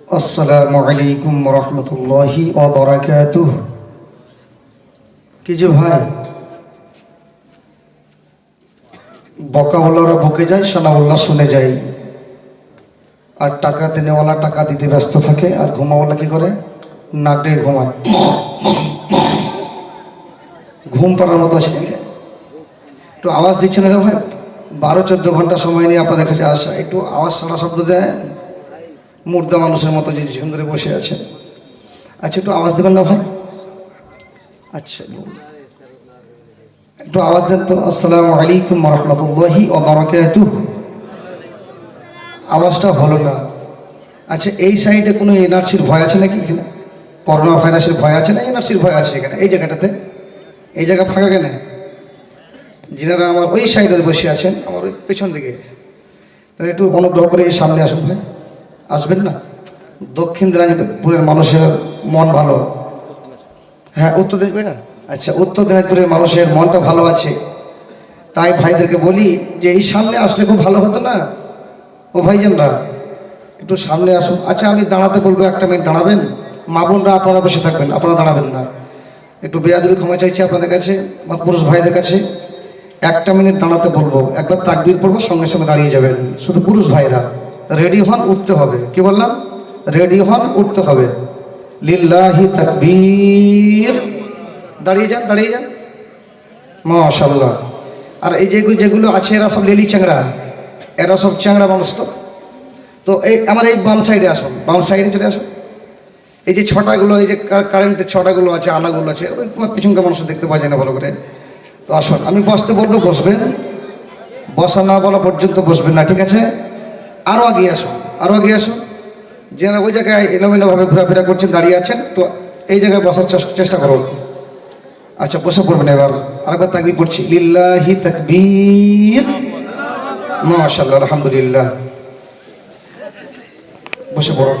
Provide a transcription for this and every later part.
আসসালামু আলাইকুম রহমতুল্লাহি কি যে ভাই? বকাওয়ালারা বকে যায় সানাওয়াল্লা শুনে যায় আর টাকা দেনেওয়ালা টাকা দিতে ব্যস্ত থাকে, আর ঘুমাওয়ালা কি করে? নাক ঘুমায়। ঘুম পাড়ার মতো আছে একটু আওয়াজ দিচ্ছে না ভাই? বারো, চোদ্দ ঘণ্টা সময় নিয়ে আপনাদের কাছে আসা। একটু আওয়াজ সারা শব্দ দেন। মুর্দা মানুষের মতো যে সুন্দরে বসে আছে। আচ্ছা একটু আওয়াজ দেবেন না ভাই? আচ্ছা একটু আওয়াজ দেন তো। আসসালামু আলাইকুম রহমতুল্লাহি ও বারাকাতু আওয়াজটা হলো না। আচ্ছা এই সাইডে কোনো এনআরসির ভয় আছে নাকি এখানে? করোনা ভাইরাসের ভয় আছে না এনআরসির ভয় আছে এখানে? এই জায়গাটাতে? এই জায়গা ফাঁকা কেন? যেনারা আমার ওই সাইডে বসে আছেন, আমার ওই পেছন দিকে। তাহলে একটু অনুগ্রহ করে সামনে আসুন ভাই। আসবেন না? দক্ষিণ দিনাজপুরের মানুষের মন ভালো। হ্যাঁ উত্তর দিনাজপুরে না? আচ্ছা উত্তর দিনাজপুরের মানুষের মনটা ভালো আছে। তাই ভাইদেরকে বলি যে, এই সামনে আসলে খুব ভালো হতো না? ও ভাইজানরা, একটু সামনে আসুন। আচ্ছা আমি দাঁড়াতে বলব, একটা মিনিট দাঁড়াবেন। মা বোনরা, আপনারা বসে থাকবেন, আপনারা দাঁড়াবেন না। একটু বেয়াদবি ক্ষমা চাইছি আপনাদের কাছে, আমার পুরুষ ভাইদের কাছে। একটা মিনিট দাঁড়াতে বলব, একবার তাকবির পড়ব, সঙ্গে সঙ্গে দাঁড়িয়ে যাবেন, শুধু পুরুষ ভাইরা। রেডি হন, উঠতে হবে। কি বললাম? রেডি হন, উঠতে হবে। লিল্লাহি তাকবীর। দাঁড়িয়ে যান দাঁড়িয়ে যান। মাশাল্লাহ আর এই যে যেগুলো আছে, এরা সব লেলি চ্যাংরা এরা সব চ্যাংরা মানুষ তো। তো এই আমার এই বাম সাইডে আসুন। বাম সাইডে চলে আসুন। এই যে ছটাগুলো, এই যে কারেন্টের ছটাগুলো আছে, আলাগুলো আছে, ওই পিছনকার মানুষ দেখতে পাওয়া যায় না ভালো করে। তো আসুন, আমি বসতে বলব, বসবেন। বসা না বলা পর্যন্ত বসবেন না, ঠিক আছে? আরও আগিয়ে আসুন আরও আগিয়ে আসুন যারা ওই জায়গায় এলোমেলোভাবে ঘোরাফেরা করছেন দাঁড়িয়ে আছেন, তো এই জায়গায় বসার চেষ্টা করুন। আচ্ছা বসে পড়বেন এবার। আরেকবার তাকবির পড়ছি, লিল্লাহি তাকবীর। মাশাআল্লাহ, আলহামদুলিল্লাহ। বসে পড়ুন।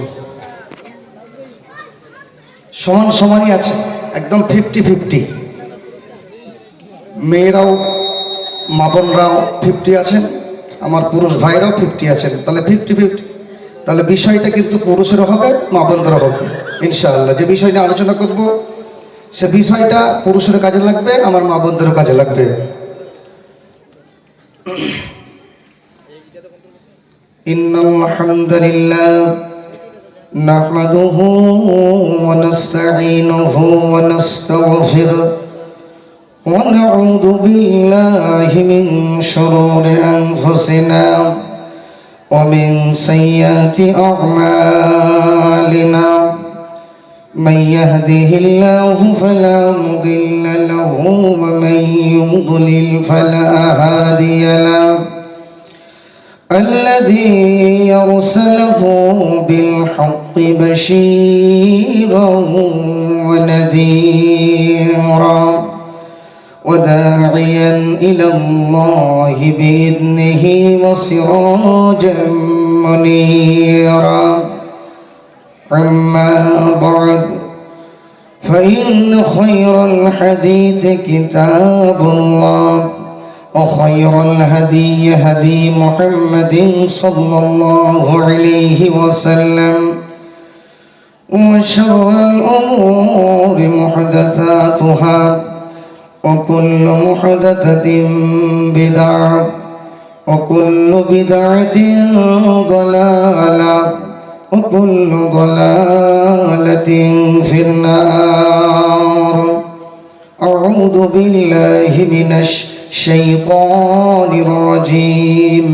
সমান সমানই আছে, একদম ফিফটি ফিফটি মেয়েরাও মা বোনরাও ফিফটি আছেন। আমার পুরুষ ভাইরাও ফিফটি আছেন তাহলে ফিফটি ফিফটি তাহলে বিষয়টা কিন্তু পুরুষেরও হবে মা বোনদেরও হবে ইনশাআল্লাহ যে বিষয় নিয়ে আলোচনা করব সে বিষয়টা পুরুষেরও কাজে লাগবে আমার মা বোনদেরও কাজে লাগবে إن الحمد لله نحمده ونستعينه ونستغفره ونعوذ بالله من شرور أنفسنا ومن سيئات أعمالنا. من يهده الله فلا مضل له ومن يضلل فلا هادي له. الذي يرسله بالحق بشيرا ونذيرا. وداعيا إلى الله بإذنه وسراجا منيرا. أما بعد فإن خير الحديث كتاب الله وخير الهدي هدي محمد صلى الله عليه وسلم وشر الأمور محدثاتها. وكل محدثة بدعة وكل بدعة ضلالة وكل ضلالة في النار. أعوذ بالله من الشيطان الرجيم.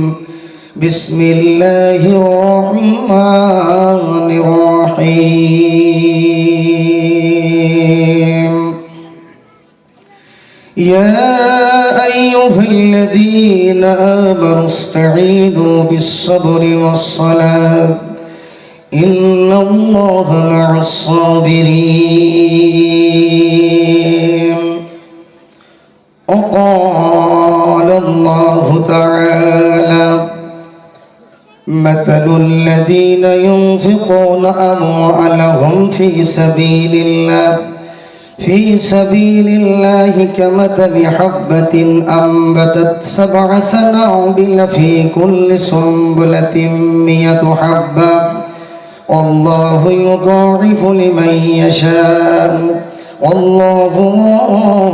بسم الله الرحمن الرحيم. يا أيها الذين آمنوا استعينوا بالصبر والصلاة. إن الله مع الصابرين. وقال الله تعالى مثل الذين ينفقون أموالهم في سبيل الله. في سبيل الله كمثل حبة أنبتت سبع سنابل في كل سنبلة مئة حبة والله يضاعف لمن يشاء والله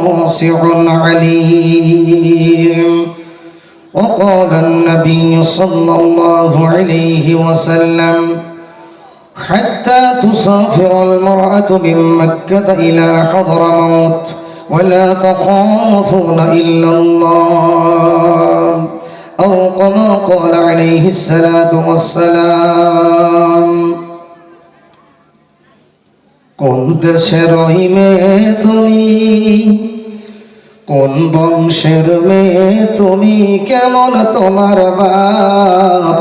واسع عليم وقال النبي صلى الله عليه وسلم حتى تسافر المرأة من مكة إلى حضرموت ولا تخافون إلا الله أو كما قال عليه الصلاة والسلام কোন দেশের ওই মেয়ে তুমি কোন বংশের মেয়ে তুমি কেমন তোমার বাপ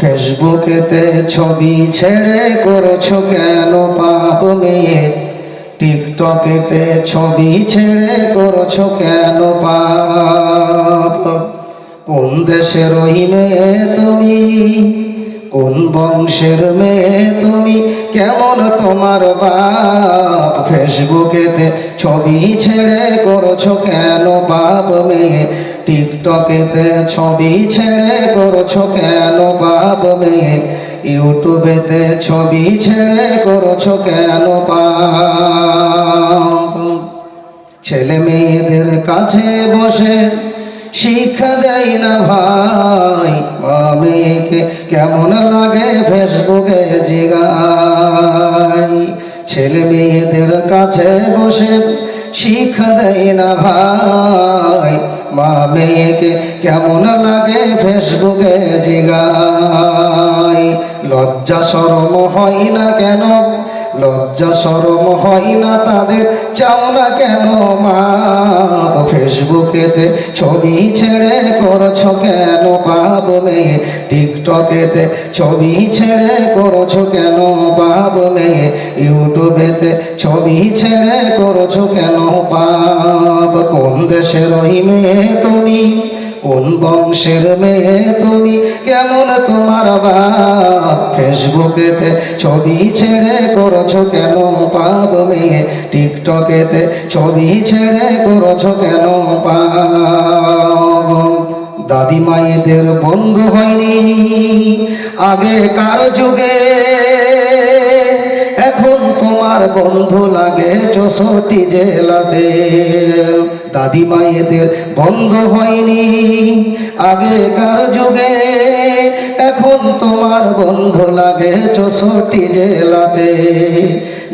ফেসবুকেতে ছবি ছেড়ে করছ কেন পাপ মেয়ে টিকটকেতে ছবি ছেড়ে করছ কেন পাপ? কোন দেশের ওই মেয়ে তুমি? কোন বংশের মেয়ে তুমি? কেমন তোমার বাপ? ফেসবুকেতে ছবি ছেড়ে করছ কেন বাপ মেয়ে? টিকটকেতে ছবি ছেড়ে করছ কেন বাপ মেয়ে ইউটিউবেতে ছবি ছেড়ে করছ কেন বাপ ছেলে মেয়েদের কাছে বসে শিক্ষা দেয় না ভাই। মেয়েকে কেমন লাগে ফেসবুকে জিগাই ছেলে মেয়েদের কাছে বসে শিক্ষা দেয় না ভাই। মা মেয়েকে কেমন লাগে ফেসবুকে জিগাই? লজ্জা শরম হয় না কেন? লজ্জা শরম হয় না তাদের। চাও না কেন মা? ফেসবুকেতে ছবি ছেড়ে করছ কেন পাব মেয়ে? টিকটকেতে ছবি ছেড়ে করছ কেন পাব মেয়ে? ইউটিউবেতে ছবি ছেড়ে করছ কেন পাব কোন দেশের ওই মেয়ে তুমি? কোন বংশের মেয়ে তুমি? কেমন তোমার বাপ? ফেসবুকেতে ছবি ছেড়ে করছ কেন পাপ মেয়ে? টিকটকেতে ছবি ছেড়ে করছ কেন পাপ? দাদি মায়েদের বন্ধু হয়নি আগে কার যুগে? এখন তোমার বন্ধু লাগে চৌষট্টি জেলাতে। দাদি মায়েদের বন্ধ হয়নি। আগেকার যুগে এখন তোমার বন্ধ লাগে চৌষট্টি জেলাতে।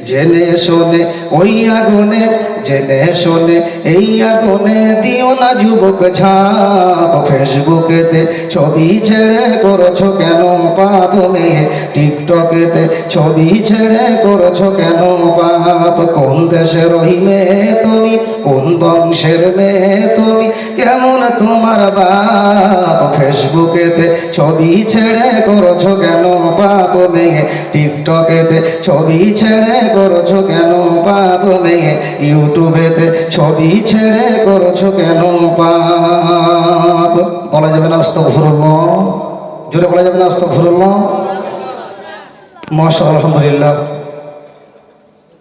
জেনে শোনে, ওই আগুনে, জেনে শোনে, এই আগুনে দিও না যুবক ঝাপ। ফেসবুকেতে ছবি ছেড়ে করছ কেন পাপ মেয়ে টিকটকেতে ছবি ছেড়ে করছ কেন পাপ? কোন দেশের ওই মেয়ে তুমি? কোন বংশের মেয়ে তুমি? কেমন তোমার বাপ? ফেসবুকেতে ছবি ছেড়ে করছ কেন পাপ মেয়ে? টিকটকেতে ছবি ছেড়ে করছ কেন পাপ মেয়ে? ইউটিউবেতে ছবি ছেড়ে করছ কেন পাপ বলা যাবে না আস্তফরুল্লাহ জোরে বলা যাবে না আস্তফরুল্লাহ মাশা আলহামদুলিল্লাহ।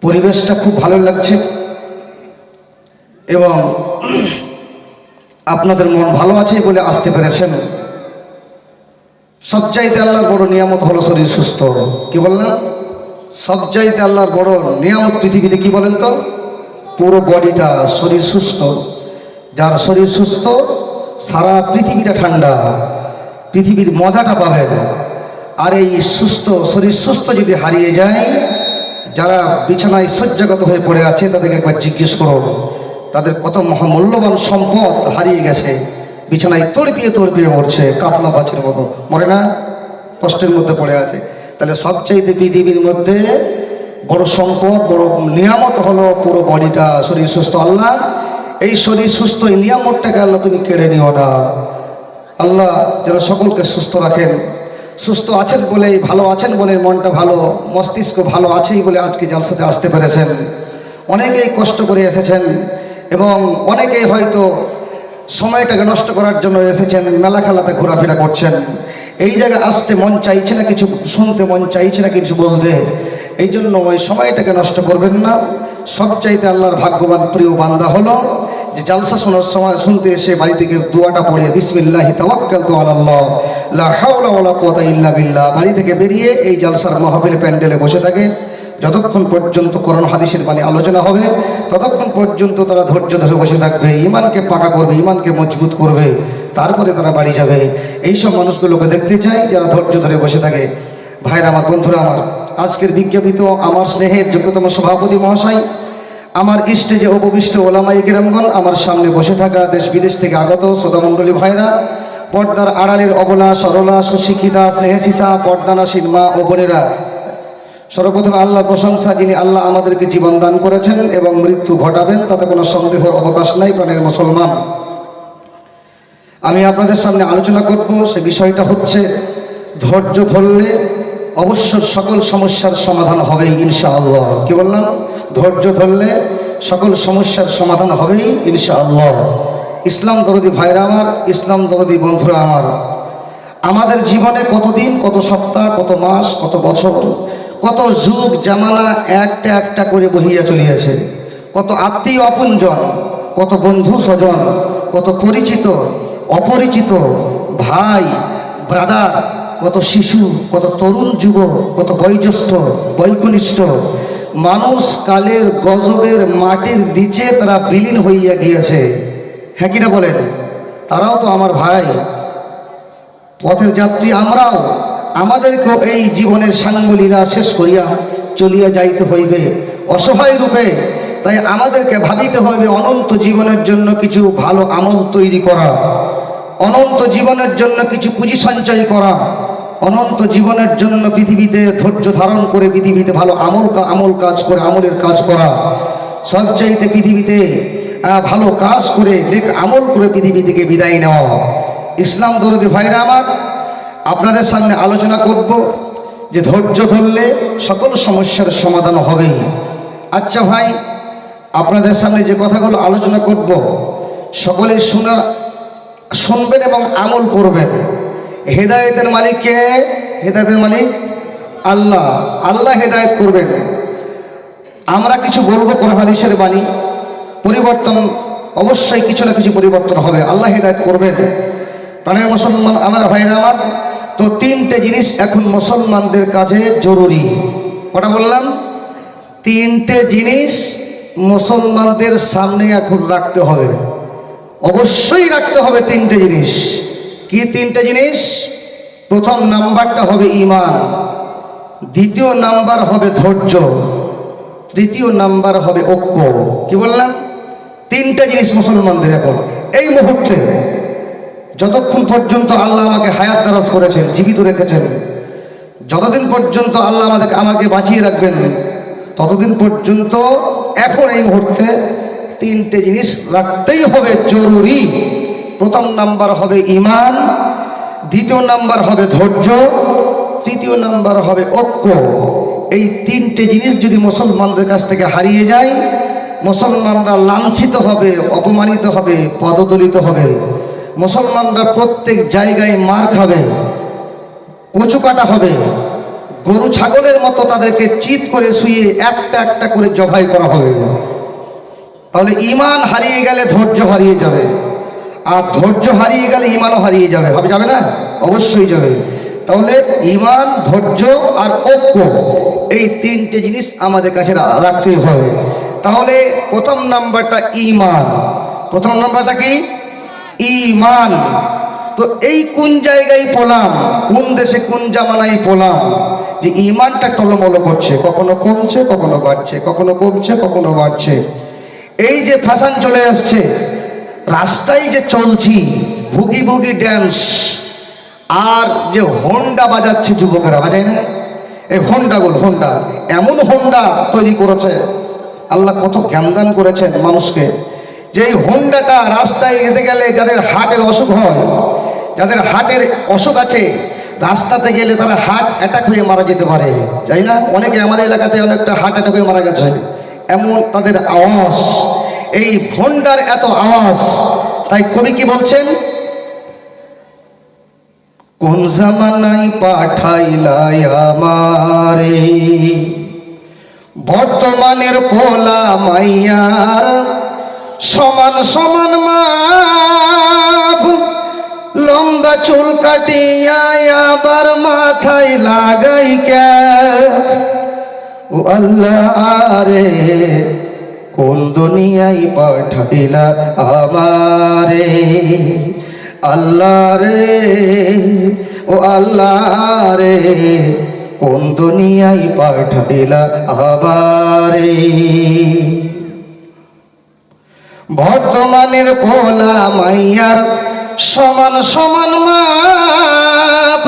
পরিবেশটা খুব ভালো লাগছে। এবং আপনাদের মন ভালো আছে বলে আসতে পেরেছেন। সবচাইতে আল্লাহর বড় নিয়ামত হলো শরীর সুস্থ। কি বললাম? সবচাইতে আল্লাহর বড় নিয়ামত পৃথিবীতে কি বলেন তো? পুরো বডিটা শরীর সুস্থ। যার শরীর সুস্থ, সারা পৃথিবীটা ঠান্ডা। পৃথিবীর মজাটা পাবেন। আর এই সুস্থ, শরীর সুস্থ যদি হারিয়ে যায়, যারা বিছানায় শয্যাগত হয়ে পড়ে আছে, তাদেরকে একবার জিজ্ঞেস করুন। তাদের কত মহামূল্যবান সম্পদ হারিয়ে গেছে। বিছানায় তড়পিয়ে তড়পিয়ে মরছে কাতলা বাছের মতো। মরে না? কষ্টের মধ্যে পড়ে আছে। তাহলে সবচাইতে পৃথিবীর মধ্যে বড় সম্পদ, বড় নিয়ামত হলো পুরো বডিটা, শরীর সুস্থ। আল্লাহ, এই শরীর সুস্থ, এই নিয়ামতটাকে আল্লাহ তুমি কেড়ে নিও না। আল্লাহ যেন সকলকে সুস্থ রাখেন। সুস্থ আছেন বলেই, ভালো আছেন বলে মনটা ভালো, মস্তিষ্ক ভালো আছেই বলে আজকে জালসাতে আসতে পেরেছেন। অনেকেই কষ্ট করে এসেছেন। এবং অনেকেই হয়তো সময়টাকে নষ্ট করার জন্য এসেছেন, মেলা খেলাতে ঘোরাফেরা করছেন। এই জায়গায় আসতে মন চাইছে না কিছু, শুনতে মন চাইছে না কিছু বলতে। এই জন্য ওই সময়টাকে নষ্ট করবেন না। সবচাইতে আল্লাহর ভাগ্যবান প্রিয় বান্দা হলো যে জালসা শোনার সময় শুনতে এসে বাড়ি থেকে দোয়াটা পড়ে বিসমিল্লাহি তাওয়াক্কালতু আলাল্লাহ, লা ইল্লা বিল্লাহ, বাড়ি থেকে বেরিয়ে এই জালসার মাহফিল প্যান্ডেলে বসে থাকে। যতক্ষণ পর্যন্ত করোনা হাদিসের মানে আলোচনা হবে, ততক্ষণ পর্যন্ত তারা ধৈর্য ধরে বসে থাকবে ইমানকে পাকা করবে ইমানকে মজবুত করবে, তারপরে তারা বাড়ি যাবে। এই সব মানুষগুলোকে দেখতে চাই, যারা ধৈর্য ধরে বসে থাকে। ভাইরা আমার, বন্ধুরা আমার, আজকের বিজ্ঞাপিত আমার স্নেহের যোগ্যতম সভাপতি মহাশয়, আমার স্টেজে উপবিষ্ট ওলামাই কিরামগণ, আমার সামনে বসে থাকা দেশ বিদেশ থেকে আগত শ্রোতামণ্ডলী ভাইরা, পর্দার আড়ালের অবলা, সরলা, সুশিক্ষিতা, স্নেহেসিসা, পর্দানাসীন মা ও বোনেরা সর্বপ্রথম আল্লাহর প্রশংসা যিনি আল্লাহ আমাদেরকে জীবন দান করেছেন এবং মৃত্যু ঘটাবেন, তাতে কোনো সন্দেহের অবকাশ নাই প্রাণের মুসলমান। আমি আপনাদের সামনে আলোচনা করব, সে বিষয়টা হচ্ছে ধৈর্য ধরলে অবশ্য সকল সমস্যার সমাধান হবেই, ইনশাআল্লাহ। কি বললাম? ধৈর্য ধরলে সকল সমস্যার সমাধান হবেই, ইনশাআল্লাহ। ইসলাম দরদি ভাইরা আমার, ইসলাম দরদি বন্ধুরা আমার, আমাদের জীবনে কতদিন, কত সপ্তাহ, কত মাস, কত বছর কত যুগ জামানা একটা একটা করে বহিয়া চলিয়াছে। কত আত্মীয় আপনজন, কত বন্ধু স্বজন, কত পরিচিত, অপরিচিত, ভাই, ব্রাদার, কত শিশু, কত তরুণ যুবক কত বয়োজ্যেষ্ঠ বৈকনিষ্ঠ মানুষ কালের গজবের মাটির নিচে তারা বিলীন হইয়া গিয়েছে। হ্যাঁ কিনা বলেন? তারাও তো আমার ভাই। পথের যাত্রী আমরাও। আমাদেরকেও এই জীবনের সাঙ্গলীলা শেষ করিয়া চলিয়া যাইতে হইবে। অসহায় রূপে, তাই আমাদেরকে ভাবিতে হইবে অনন্ত জীবনের জন্য কিছু ভালো আমল তৈরি করা। অনন্ত জীবনের জন্য কিছু পুঁজি সঞ্চয় করা। অনন্ত জীবনের জন্য পৃথিবীতে ধৈর্য ধারণ করে পৃথিবীতে ভালো আমল আমল কাজ করে, আমলের কাজ করা। সবচাইতে পৃথিবীতে ভালো কাজ করে, নেক আমল করে পৃথিবী থেকে বিদায় নেওয়া। ইসলাম দরদি ভাইরা আমার আপনাদের সামনে আলোচনা করব যে ধৈর্য ধরলে সকল সমস্যার সমাধান হবেই। আচ্ছা ভাই, আপনাদের সামনে যে কথাগুলো আলোচনা করব সকলে শোনার, শুনবেন এবং আমল করবেন। হেদায়েতের মালিক কে? হেদায়েতের মালিক আল্লাহ। আল্লাহ হেদায়েত করবেন। আমরা কিছু বলব কোরআন হাদিসের বাণী, পরিবর্তন অবশ্যই কিছু না কিছু পরিবর্তন হবে। আল্লাহ হেদায়েত করবেন। প্রাণের মুসলমান, আমার ভাইরা আমার তো তিনটে জিনিস এখন মুসলমানদের কাছে জরুরি। কটা বললাম? তিনটে জিনিস মুসলমানদের সামনে এখন রাখতে হবে। অবশ্যই রাখতে হবে তিনটে জিনিস। কি তিনটে জিনিস? প্রথম নাম্বারটা হবে ইমান দ্বিতীয় নাম্বার হবে ধৈর্য। তৃতীয় নাম্বার হবে ঐক্য। কি বললাম? তিনটা জিনিস মুসলমানদের এখন। এই মুহূর্তে যতক্ষণ পর্যন্ত আল্লাহ আমাকে হায়াত দারাজ করেছেন, জীবিত রেখেছেন, যতদিন পর্যন্ত আল্লাহ আমাদেরকে আমাকে বাঁচিয়ে রাখবেন, ততদিন পর্যন্ত এখন এই মুহূর্তে তিনটে জিনিস রাখতেই হবে জরুরি। প্রথম নাম্বার হবে ইমান দ্বিতীয় নাম্বার হবে ধৈর্য, তৃতীয় নাম্বার হবে ঐক্য। এই তিনটে জিনিস যদি মুসলমানদের কাছ থেকে হারিয়ে যায়, মুসলমানরা লাঞ্ছিত হবে, অপমানিত হবে, পদদলিত হবে। মুসলমানরা প্রত্যেক জায়গায় মার খাবে, কচু কাটা হবে, গরু ছাগলের মতো তাদেরকে চিত করে শুয়ে একটা একটা করে জবাই করা হবে। তাহলে ইমান হারিয়ে গেলে ধৈর্য হারিয়ে যাবে, আর ধৈর্য হারিয়ে গেলে ইমানও হারিয়ে যাবে। হবে যাবে না? অবশ্যই যাবে। তাহলে ইমান ধৈর্য আর ঐক্য, এই তিনটে জিনিস আমাদের কাছে রাখতে হবে। তাহলে প্রথম নাম্বারটা ইমান প্রথম নাম্বারটা কি? ইমান তো এই কোন জায়গায় পোলাম? কোন দেশে কোন জামানায় পোলাম? যে ইমানটা টলমল করছে, কখনো কমছে, কখনো বাড়ছে, কখনো কমছে, কখনো বাড়ছে। এই যে ফ্যাশন চলে আসছে, রাস্তায় যে চলছি, ভুগি ভুগি ড্যান্স আর যে হন্ডা বাজাচ্ছে যুবকেরা, বাজায় না? এই হোন্ডাগুলো হন্ডা। এমন হন্ডা তৈরি করেছে, আল্লাহ কত জ্ঞানদান করেছেন মানুষকে। যে এই হোন্ডাটা রাস্তায় যেতে গেলে যাদের হার্টের অসুখ হয়, যাদের হার্টের অসুখ আছে, রাস্তাতে গেলে তারা হার্ট অ্যাটাক হয়ে মারা যেতে পারে। তাই না? অনেকে আমাদের এলাকাতে অনেকটা হার্ট অ্যাটাক হয়ে মারা গেছে। এমন তাদের আওয়াজ। এই হোন্ডার এত আওয়াজ। তাই কবি কি বলছেন? কোন জামানায় পাঠাইলাই আমারে? বর্তমানের পোলা মাইয়ার সমান সমান মাপ। লম্বা চুল কাটিয়া আবার মাথায় লাগাই ক্যাপ। ও আল্লাহ রে, কোন দুনিয়ায় পাঠাইলা আমারে? আল্লাহ রে, ও আল্লাহ রে, কোন দুনিয়ায় পাঠাইলা আমারে? বর্তমানের পোলা মাইয়ার সমান সমান মাপ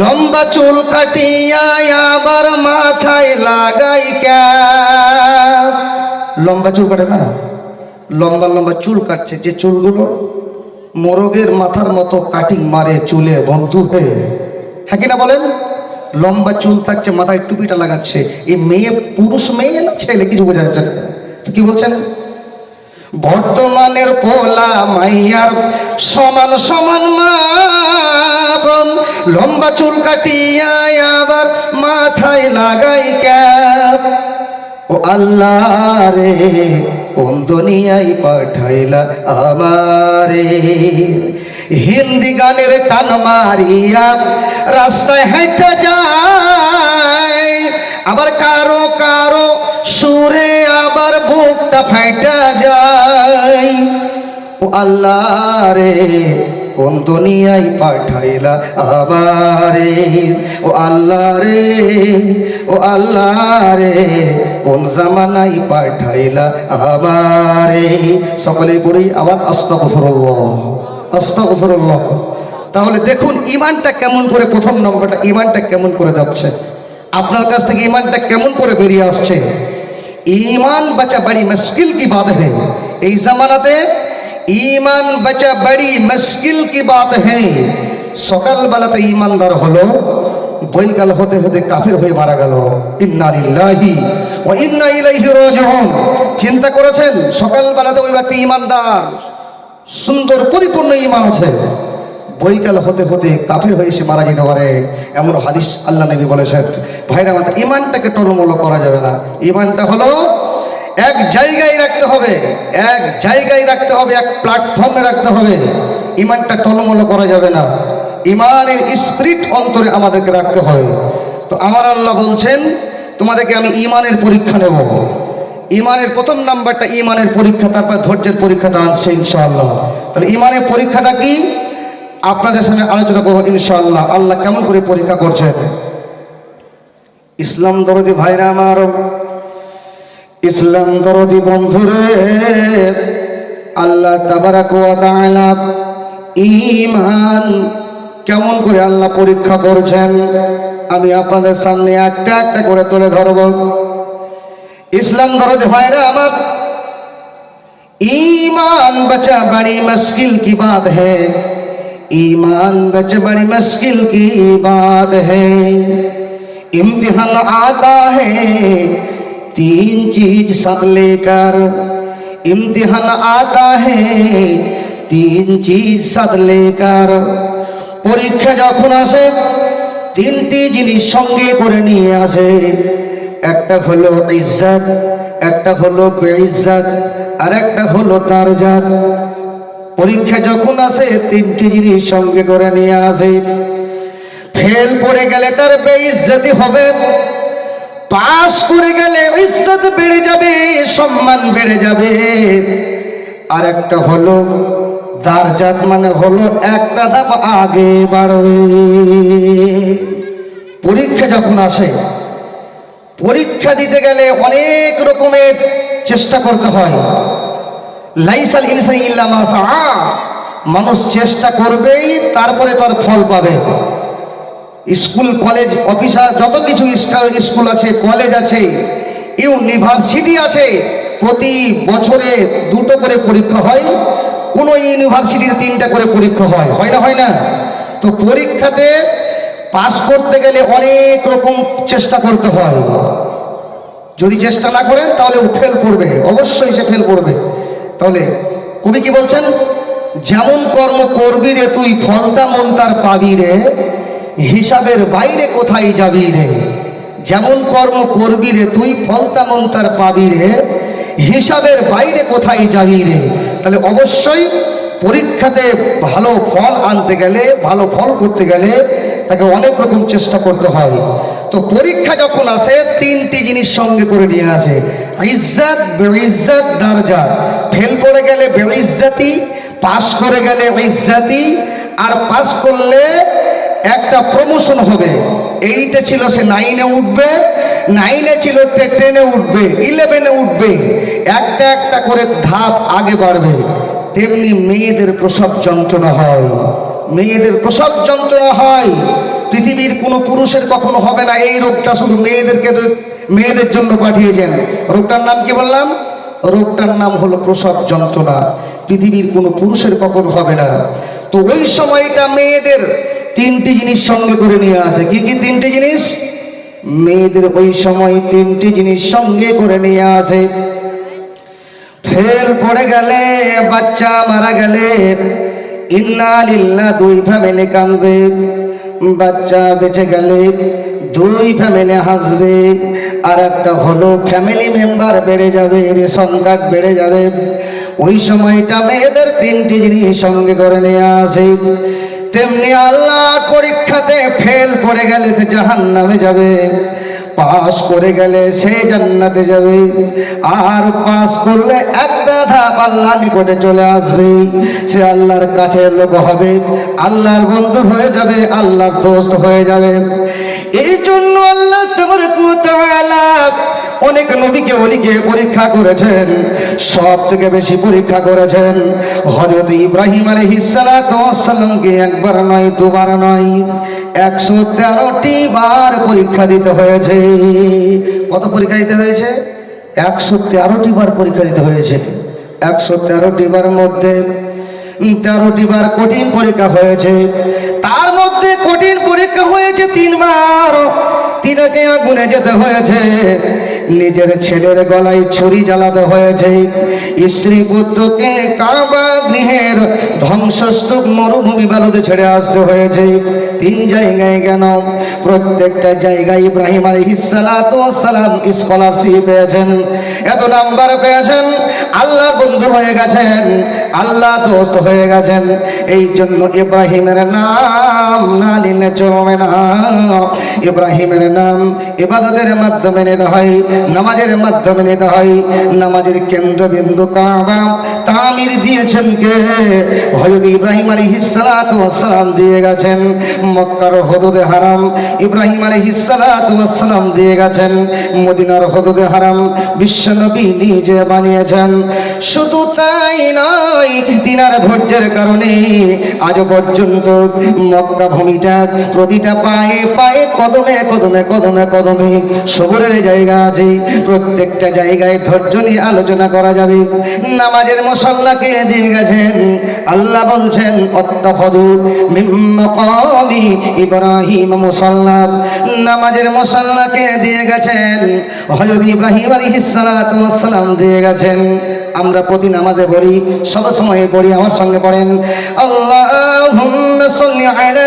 লম্বা চুল কাটিয়া আবার মাথায় লাগাই লম্বা চুল কাটে না? লম্বা লম্বা চুল কাটছে। যে চুলগুলো মোরগের মাথার মতো কাটিং মারে চুলে বন্ধু হয়ে। হ্যাঁ কিনা বলেন? লম্বা চুল থাকছে, মাথায় টুপিটা লাগাচ্ছে। এই মেয়ে পুরুষ মেয়ে না ছেলে? কিছু বোঝা যাচ্ছে কি বলছেন? বর্তমানের পোলা মাইয়ার সমান সমান মাপ লম্বা চুল কাটিয়া আবার মাথায় লাগাই ক্যাপ। ও আল্লাহ রে, কোন দুনিয়ায় পাঠাইলা আমারে। হিন্দি গানের টান মারিয়া রাস্তায় হেঁটে যায় আবার কারও কারও সুরে আবার বুকটা ফাইটা যায়। ও আল্লাহ রে, কোন দুনিয়ায় পাঠাইলা আমারে? ও আল্লাহ রে, ও আল্লাহ রে, কোন জামানায় পাঠাইলা আমারে? সকলে পড়ি আবার আস্তাগফিরুল্লাহ আস্তাগফিরুল্লাহ। তাহলে দেখুন ইমানটা কেমন করে, প্রথম নম্বরটা ইমানটা কেমন করে যাচ্ছে? আপনার কাছ থেকে ইমানটা কেমন করে বেরিয়ে আসছে? ইমান বাঁচা বাড়ি মুশকিল কি বাত হে এই জামানাতে ইমান বাঁচা বাড়ি মুশকিল কি বাত হে সকালবেলাতে ইমানদার হলো, বৈকাল হতে হতে কাফের হয়ে মারা গেল। ইন্নারিল্লাহি ও ইন্না ইলাইহি রাজিউন। চিন্তা করেছেন? সকালবেলাতে ওই ব্যক্তি ইমানদার, সুন্দর, পরিপূর্ণ ইমান আছে। বৈকাল হতে হতে কাফের হয়ে সে মারা যেতে পারে। এমন হাদিস আল্লাহ নবী বলেছেন। ভাইরা মাতা ইমানটাকে টলমলো করা যাবে না। ইমানটা হলো এক জায়গায় রাখতে হবে। এক জায়গায় রাখতে হবে, এক প্ল্যাটফর্মে রাখতে হবে। ইমানটা টলমলো করা যাবে না। ইমানের স্পিরিট অন্তরে আমাদেরকে রাখতে হয়। তো আমার আল্লাহ বলছেন, তোমাদেরকে আমি ইমানের পরীক্ষা নেব। ইমানের প্রথম নাম্বারটা ইমানের পরীক্ষা, তারপর ধৈর্যের পরীক্ষাটা আসছে ইনশাআল্লাহ। তাহলে ইমানের পরীক্ষাটা কি? আপনাদের সামনে আলোচনা করবো ইনশাআল্লাহ আল্লাহ কেমন করে পরীক্ষা করছেন ইসলাম দরদি ভাইরা আমার ইসলাম দরদি বন্ধুরে আল্লাহ তাবারাক ওয়া তাআলা ঈমান কেমন করে আল্লাহ পরীক্ষা করছেন আমি আপনাদের সামনে একটা একটা করে তুলে ধরব ইসলাম দরদি ভাইরা আমার ईमान बचा बड़ी मुश्किल की बात है ईमान बचा बड़ी मुश्किल की बात है इम्तिहान आता है तीन चीज साथ लेकर इम्तिहान आता है तीन चीज साथ लेकर পরীক্ষা যখন আসে তিনটি জিনিস সঙ্গে করে নিয়ে আসে একটা হলো ইজ্জত একটা হলো বেইজ্জত আর একটা হলো তার জাত পরীক্ষা যখন আসে তিনটি জিনিস সঙ্গে করে নিয়ে আসে। ফেল পড়ে গেলে তার বেইজ্জতি হবে। পাস করে গেলে ইজ্জত বেড়ে যাবে, সম্মান বেড়ে যাবে। আর একটা হলো দারজাত মানে হলো একটা ধাপ আগে বাড়বে। পরীক্ষা যখন আসে, পরীক্ষা দিতে গেলে অনেক রকমের চেষ্টা করতে হয়। লাইসাল ইনসান ইল্লা মা সাআ। মানুষ চেষ্টা করবেই, তারপরে তার ফল পাবে। স্কুল, কলেজ, অফিসার, যত কিছু স্কা- স্কুল আছে, কলেজ আছে, ইউনিভার্সিটি আছে, প্রতি বছরে দুটো করে পরীক্ষা হয়, কোনো ইউনিভার্সিটিতে তিনটা করে পরীক্ষা হয়। হয় না হয় না? তো পরীক্ষাতে পাস করতে গেলে অনেক রকম চেষ্টা করতে হয়। যদি চেষ্টা না করেন, তাহলে ফেল করবে। অবশ্যই সে ফেল করবে। তাহলে কবি কি বলছেন? যেমন কর্ম করবি রে তুই, ফলতা তেমন তার পাবি রে, হিসাবের বাইরে কোথায় যাবি রে? যেমন কর্ম করবি রে তুই, ফলতা তেমন তার পাবি রে, হিসাবের বাইরে কোথায় যাবি রে? তাহলে অবশ্যই পরীক্ষাতে ভালো ফল আনতে গেলে, ভালো ফল করতে গেলে তাকে অনেক রকম চেষ্টা করতে হয়। তো পরীক্ষা যখন আসে, তিনটি জিনিস সঙ্গে করে নিয়ে আসে। ইজ্জত, বেইজ্জত, দারজা। ফেল পড়ে গেলে বেইজ্জতি, পাস করে গেলে ইজ্জতি, আর পাস করলে একটা প্রমোশন হবে। এইটা ছিল সে নাইনে উঠবে নাইনে ছিল টেনে উঠবে ইলেভেনে উঠবে। একটা একটা করে ধাপ আগে বাড়বে। তেমনি মেয়েদের প্রসব যন্ত্রণা হয়। মেয়েদের প্রসব যন্ত্রণা হয়। পৃথিবীর কোনো পুরুষের কখনো হবে না এই রোগটা, শুধু মেয়েদেরকে মেয়েদের জন্য পাঠিয়েছেন। রোগটার নাম কি বললাম? রোগটার নাম হলো প্রসব যন্ত্রণা। পৃথিবীর কোনো পুরুষের কখনো হবে না। তো ওই সময়টা মেয়েদের তিনটি জিনিস সঙ্গে করে নিয়ে আসে। কি কি তিনটি জিনিস? মেয়েদের ওই সময় তিনটি জিনিস সঙ্গে করে নিয়ে আসে। ফেল পড়ে গেলে, বাচ্চা মারা গেলে, ইন্না লিল্লা দুই ফ্যামিলি কাঁদবে। বাচ্চা বেঁচে গেলে দুই ফ্যামিলি হাসবে। আর একটা হলো, ফ্যামিলি মেম্বার বেড়ে যাবে, রেশন কার্ড বেড়ে যাবে। ওই সময়টা মেয়েদের তিনটি জিনিস সঙ্গে করে নিয়ে আসে। তেমনি আল্লাহ পরীক্ষাতে ফেল পড়ে গেলে সে জাহান নামে যাবে। পাস করে গেলে সে জান্নাতে যাবে। আর পাশ করলে একটা ধাপ আল্লাহ নিকটে চলে আসবে। সে আল্লাহর কাছে লোক হবে, আল্লাহর বন্ধু হয়ে যাবে, আল্লাহর দোস্ত হয়ে যাবে। এই জন্য আল্লাহ তোমার অনেক নবীকে অলিকে পরীক্ষা করেছেন, সব থেকে বেশি পরীক্ষা করেছেন হজরত ইব্রাহিম আলহিসালামকে একবার নয়, দুবার নয়, একশো তেরোটি বার পরীক্ষা দিতে হয়েছে। কত পরীক্ষা দিতে হয়েছে? একশো তেরোটি বার পরীক্ষা দিতে হয়েছে। একশো তেরোটি বার মধ্যে তেরোটি বার কঠিন পরীক্ষা হয়েছে। তার মধ্যে কঠিন পরীক্ষা হয়েছে তিনবার। তিনাকে আগুনে যেতে হয়েছে। নিজের ছেলের গলায় ছুরি জ্বালাতে হয়েছে। স্ত্রী পুত্রকে কাবা গৃহের ধ্বংসস্তূপ মরুভূমি বালুতে ছেড়ে আসতে হয়েছে। তিন জায়গায় কেন? প্রত্যেকটা জায়গায় ইব্রাহিম আলী সালাম স্কলারশিপ পেয়েছেন। এত নাম্বার পেয়েছেন। আল্লাহ বন্ধু হয়ে গেছেন। আল্লাহ দোস্ত হয়ে গেছেন। এই জন্য ইব্রাহিমের নাম না নিলে চলবে না। ইব্রাহিমের নাম ইবাদতের মাধ্যমে নিতে হয়। নামাজের মাধ্যমে নিতে হয়। নামাজের কেন্দ্রবিন্দু কাবা। তামির দিয়েছেন কে? হজরত ইব্রাহিম আলী হিসালাম দিয়ে গেছেন। মক্কার হদুদে হারাম। ইব্রাহিম আলী হিসালাম দিয়ে গেছেন। মদিনার হদুদে হারাম। বিশ্বনবী নিজে বানিয়েছেন। শুধু তাই নয়, তিনার ধৈর্যের কারণে আজ পর্যন্ত মক্কা ভূমিটা, প্রতিটা পায়ে পায়ে কদমে কদমে কদমে কদমে সবরের জায়গা আছে। প্রত্যেকটা জায়গায় ধৈর্য নিয়ে আলোচনা করা যাবে। নামাজের মশল্লাকে দিয়ে গেছেন, আল্লাহ বলছেন ইব্রাহিম নামাজের মশল্লাকে দিয়ে গেছেন, হযরত ইব্রাহিম আলাইহিস সালাতু ওয়াস সালাম দিয়ে গেছেন। আমরা প্রতি নামাজে বলি সব সময় পড়ি, আমার সঙ্গে পড়েন। আল্লাহুম্মা সাল্লি আলা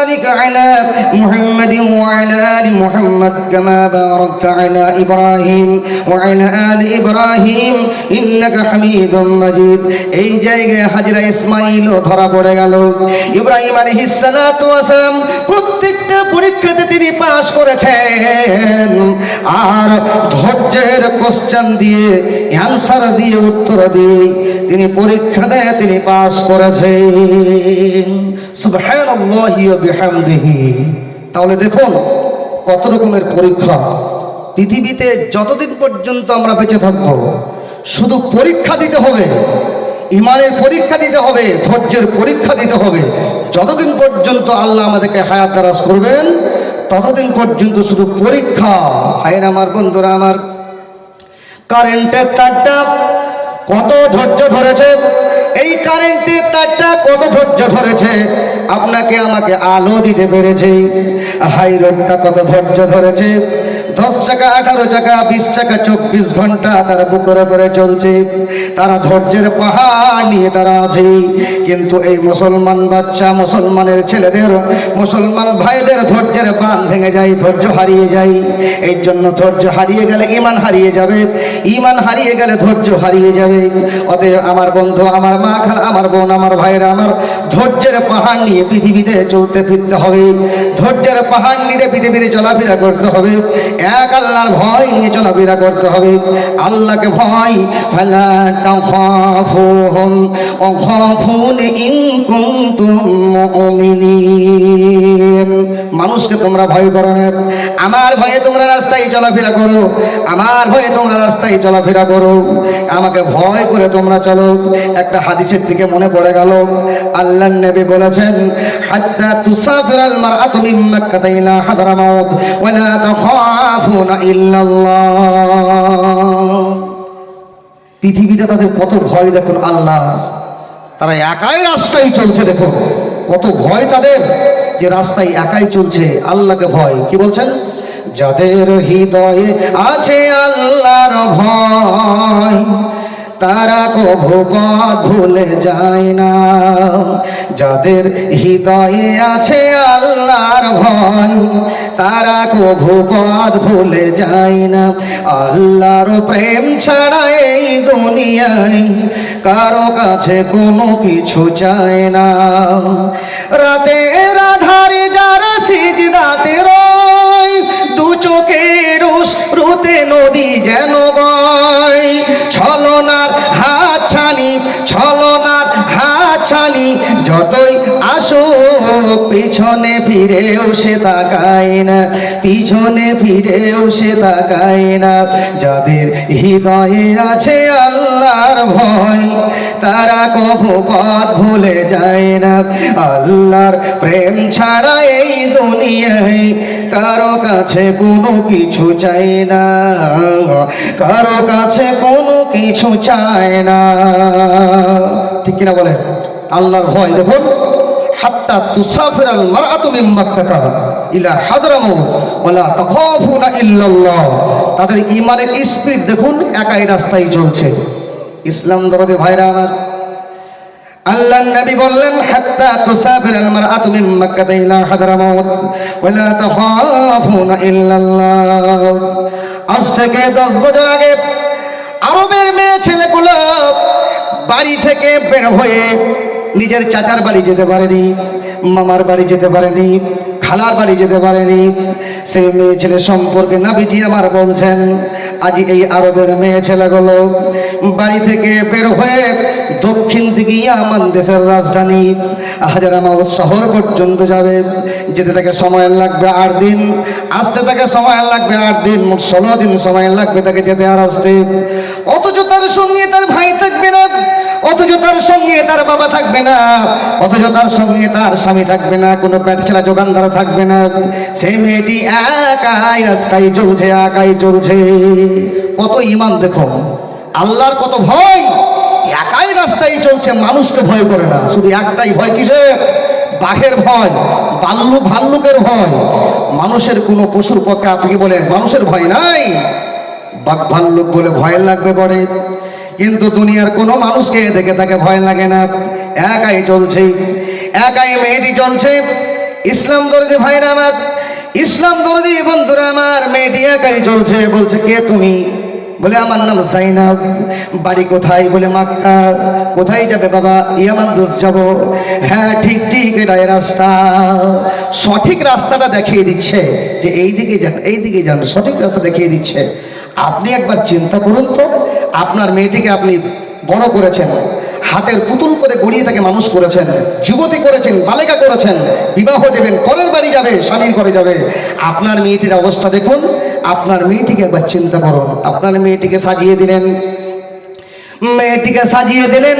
على محمد وعلى ال محمد كما باركت على ابراهيم وعلى ال ابراهيم انك حميد مجيد এই জায়গায় হাজরা ইসমাইলও ধরা পড়ে গেল ইব্রাহিম আলাইহিস সালাতু ওয়াসালাম প্রত্যেকটা পরীক্ষাতে তিনি পাশ করেছেন আর ধৈর্যের কোশ্চেন দিয়ে অ্যান্সার দিয়ে উত্তর দিয়ে তিনি পরীক্ষা দেয় তিনি পাশ করেছেন সুবহানাল্লাহি ওয়া বিহামদিহি। তাহলে দেখুন, কত রকমের পরীক্ষা। পৃথিবীতে যতদিন পর্যন্ত আমরা বেঁচে থাকব, শুধু পরীক্ষা দিতে হবে, ইমানের পরীক্ষা দিতে হবে, ধৈর্যের পরীক্ষা দিতে হবে। যতদিন পর্যন্ত আল্লাহ আমাদেরকে হায়াত দারাজ করবেন, ততদিন পর্যন্ত শুধু পরীক্ষা। ভাইয়ের আমার, বন্ধুরা আমার কারেন্টের তারটা কত ধৈর্য ধরেছে? এই কারেন্টের তারটা কত ধৈর্য ধরেছে? আপনাকে আমাকে আলো দিতে পেরেছে। হাই রোডটা কত ধৈর্য ধরেছে। দশ চাকা, আঠারো চাকা, বিশ চাকা, চব্বিশ ঘণ্টা তারা বুকরে করে চলছে। তারা ধৈর্যের পাহাড় নিয়ে তারা আছে। কিন্তু এই মুসলমান বাচ্চা, মুসলমানের ছেলেদের, মুসলমান ভাইদের ধৈর্যের বান ভেঙে যায়, ধৈর্য হারিয়ে যায়। এই জন্য ধৈর্য হারিয়ে গেলে ইমান হারিয়ে যাবে। ইমান হারিয়ে গেলে ধৈর্য হারিয়ে যাবে। অতএব আমার বন্ধু, আমার মা খান আমার বোন, আমার ভাইরা আমার ধৈর্যের পাহাড় নিয়ে পৃথিবীতে চলতে ফিরতে হবে। ধৈর্যের পাহাড় নিয়ে পৃথিবীতে চলাফেরা করতে হবে। এক আল্লাহর ভয় নিয়ে চলাফেরা করতে হবে। আল্লাহকে ভয় মানুষকে তোমরা ভয় করো না। আমার ভয়ে তোমরা রাস্তায় চলাফেরা করো। আমার ভয়ে তোমরা রাস্তায় চলাফেরা করো। আমাকে ভয় করে তোমরা চলো। একটা হাদিসের দিকে মনে পড়ে গেল। আল্লাহ নবী বলেছেন, হাত্তা তুসাফিরাল মারআতু মিন মাক্কাতা ইলা হাদরামাউত ওয়া তাখাফুনা ইল্লাল্লাহ। পৃথিবীতে তাদের কত ভয় দেখুন আল্লাহ। তারা একাই রাস্তায় চলছে দেখো কত ভয় তাদের যে রাস্তায় একাই চলছে, আল্লাহকে ভয়। কি বলছেন? যাদের হৃদয়ে আছে আল্লাহর ভয় তারা কভু ভুলে যায় না। যাদের হৃদয়ে আছে আল্লাহর ভয়, তারা কভু পথ ভুলে যায় না। আল্লাহর প্রেম ছাড়া এই দুনিয়ায় কারও কাছে কোনো কিছু চায় না। রাতে রাধারে যারা সিজদাতে রয় চোখের রুতে নদী যেন বয় ছলনার হাত ছানি হাত ছানি, যতই আসো, পিছনে ফিরেও সে তাকায় না, পিছনে ফিরেও সে তাকায় না। যাদের হৃদয়ে আছে আল্লাহর ভয়, তারা কভু পথ ভুলে যায় না। আল্লাহর প্রেম ছাড়া এই দুনিয়ায় কারও কাছে কোনো কিছু চাই না। কারও কাছে কোনো কিছু চায় না। ঠিক কিনা বলে আল্লাহর ভয় দেখুন হাত্তা ইলা তাদের ঈমানের স্পিড দেখুন, একাই রাস্তায় চলছে। ইসলাম দরদে ভাইরা আমার। আল্লাহ নবী বললেন, হাত্তা তুসাফির আল মারআতু মিন ইলা হাদরামাউত ওয়ালা তাখাফুনা ইল্লাল্লাহ। আজ থেকে 10 বছর আগে বাড়ি থেকে বের হয়ে নিজের চাচার বাড়ি যেতে পারেনি, মামার বাড়ি যেতে পারেনি, খালার বাড়ি যেতে পারেনি। সেই মেয়ে ছেলে সম্পর্কে নাবিজি আমার বলছেন, আজ এই আরবের মেয়ে ছেলেগুলো বাড়ি থেকে বের হয়ে দক্ষিণ দিকে ইয়ামান দেশের রাজধানী হাজারামাউদ শহর পর্যন্ত যাবে। যেতে তাকে সময় লাগবে আট দিন, আসতে তাকে সময় লাগবে আট দিন, মোট ষোলো দিন সময় লাগবে তাকে যেতে আর আসতে। অথচ তার সঙ্গে তার ভাই থাকবে না, অথচ তার সঙ্গে তার বাবা থাকবে না, অথচ তার সঙ্গে তার স্বামী থাকবে না, কোনো পেট ছেলা যোগানদার থাকবে না। সেই মেয়েটি একাই রাস্তায় চলছে, একাই চলছে। কত ইমান দেখো, আল্লাহর কত ভয়, একাই রাস্তায় চলছে, মানুষকে ভয় করে না। শুধু একটাই ভয় কিসের? বাঘের ভয়, বাল্লু ভাল্লুকের ভয়। মানুষের কোনো পশুর পক্ষে আপনি বলে মানুষের ভয় নাই? বাঘ ভাল্লুক বলে ভয় লাগবে পরে কিন্তু দুনিয়ার কোনো মানুষকে দেখে তাকে ভয় লাগে না। একাই চলছে। একাই মেয়েটি চলছে। ইসলাম দরদি ভাইরা আমার, ইসলাম দরদি বন্ধুরা আমার, মেয়েটি একাই চলছে। বলছে, কে তুমি? বলে, আমার নাম সাইনাব বাড়ি কোথায়? বলে, মাক্কা। কোথায় যাবে বাবা? ইয়ামান দোষ যাব। হ্যাঁ ঠিক ঠিক, এটাই রাস্তা। সঠিক রাস্তাটা দেখিয়ে দিচ্ছে যে এই দিকে যান এই দিকে যান। সঠিক রাস্তা দেখিয়ে দিচ্ছে। আপনি একবার চিন্তা করুন তো, আপনার মেয়েটিকে আপনি বড় করেছেন, হাতের পুতুল করে গড়িয়ে তাকে মানুষ করেছেন, যুবতী করেছেন, বালিকা করেছেন, বিবাহ দেবেন পরের বাড়ি যাবে, স্বামীর ঘরে যাবে। আপনার মেয়েটির অবস্থা দেখুন, আপনার মেয়েটিকে একবার চিন্তা করুন, আপনার মেয়েটিকে সাজিয়ে দিলেন, মেয়েটিকে সাজিয়ে দিলেন